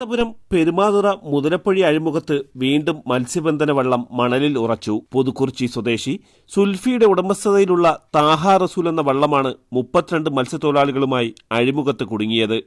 തിരുവനന്തപുരം പെരുമാതുറ മുതലപ്പുഴി അഴിമുഖത്ത് വീണ്ടും മത്സ്യബന്ധന വള്ളം മണലിൽ ഉറച്ചു. പുതുക്കുറിച്ചി സ്വദേശി സുൽഫിയുടെ ഉടമസ്ഥതയിലുള്ള താഹാ റസൂൽ എന്ന വള്ളമാണ് മുപ്പത്തിരണ്ട് മത്സ്യത്തൊഴിലാളികളുമായി അഴിമുഖത്ത് കുടുങ്ങിയത്.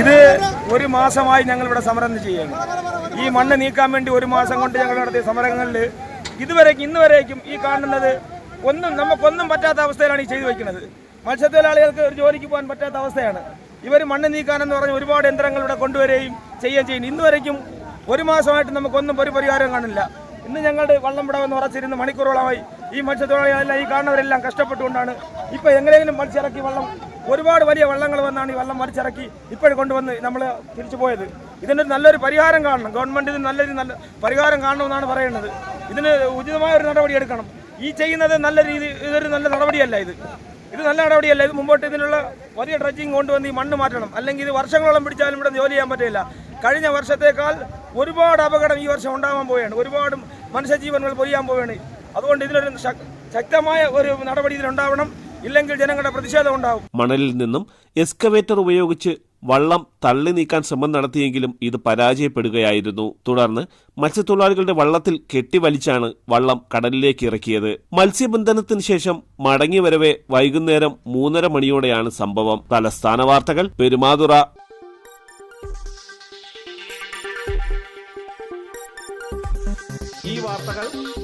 ഇത് ഒരു മാസമായി ഞങ്ങൾ ഇവിടെ സമരം ചെയ്യുന്നു ഈ മണ്ണ് നീക്കാൻ വേണ്ടി ഒരു മാസം കൊണ്ട് ഞങ്ങൾ നടത്തിയ സമരങ്ങളിൽ ഇതുവരേക്കും ഇന്ന് വരേക്കും ഈ കാണുന്നത് ഒന്നും നമുക്കൊന്നും പറ്റാത്ത അവസ്ഥയിലാണ് ഈ ചെയ്തു വയ്ക്കുന്നത് മത്സ്യത്തൊഴിലാളികൾക്ക് ഒരു ജോലിക്ക് പോകാൻ പറ്റാത്ത അവസ്ഥയാണ്. ഇവർ മണ്ണ് നീക്കാനെന്ന് പറഞ്ഞ് ഒരുപാട് യന്ത്രങ്ങൾ ഇവിടെ കൊണ്ടുവരികയും ചെയ്യുകയും ചെയ്യുന്നു. ഇന്ന് വരേക്കും ഒരു മാസമായിട്ട് നമുക്കൊന്നും ഒരു പരിഹാരം കാണില്ല. ഇന്ന് ഞങ്ങളുടെ വള്ളംപുടവെന്ന് ഉറച്ചിരുന്ന് മണിക്കൂറോളമായി ഈ മത്സ്യത്തൊഴിലാളികളെല്ലാം ഈ കാണുന്നവരെല്ലാം കഷ്ടപ്പെട്ടുകൊണ്ടാണ് ഇപ്പോൾ എങ്ങനെയെങ്കിലും മത്സ്യമിറക്കി വള്ളം ഒരുപാട് വലിയ വള്ളങ്ങൾ വന്നാണ് ഈ വള്ളം മറിച്ചിറക്കി ഇപ്പോഴും കൊണ്ടുവന്ന് നമ്മൾ തിരിച്ചു പോയത്. ഇതിനൊരു നല്ലൊരു പരിഹാരം കാണണം. ഗവൺമെന്റ് ഇതിന് നല്ലൊരു നല്ല പരിഹാരം കാണണമെന്നാണ് പറയുന്നത്. ഇതിന് ഉചിതമായ ഒരു നടപടി എടുക്കണം. ഈ ചെയ്യുന്നത് നല്ല രീതി ഇതൊരു നല്ല നടപടിയല്ല ഇത്. ഇത് നല്ല നടപടിയല്ല. ഇത് മുമ്പോട്ട് ഇതിനുള്ള വലിയ ഡ്രഡ്ജിങ് കൊണ്ടുവന്ന് ഈ മണ്ണ് മാറ്റണം. അല്ലെങ്കിൽ ഇത് വർഷങ്ങളോളം പിടിച്ചാലും ഇവിടെ ജോലി ചെയ്യാൻ പറ്റില്ല. കഴിഞ്ഞ വർഷത്തേക്കാൾ ഒരുപാട് അപകടം ഈ വർഷം ഉണ്ടാവാൻ പോവുകയാണ്. ഒരുപാട് മനുഷ്യജീവനുകൾ പൊയ്യാൻ പോവുകയാണ്. അതുകൊണ്ട് ഇതിനൊരു ശക്തമായ ഒരു നടപടി ഇതിനുണ്ടാവണം ഇല്ലെങ്കിൽ ജനങ്ങളുടെ പ്രതിഷേധം ഉണ്ടാവും. മണലിൽ നിന്നും എക്സ്കവേറ്റർ ഉപയോഗിച്ച് വള്ളം തള്ളി നീക്കാൻ ശ്രമം നടത്തിയെങ്കിലും ഇത് പരാജയപ്പെടുകയായിരുന്നു. തുടർന്ന് മത്സ്യത്തൊഴിലാളികളുടെ വള്ളത്തിൽ കെട്ടിവലിച്ചാണ് വള്ളം കടലിലേക്ക് ഇറക്കിയത്. മത്സ്യബന്ധനത്തിന് ശേഷം മടങ്ങി വരവെ വൈകുന്നേരം മൂന്നര മണിയോടെയാണ് സംഭവം. തലസ്ഥാന വാർത്തകൾ പെരുമാതുറ. ഈ വാർത്തകൾ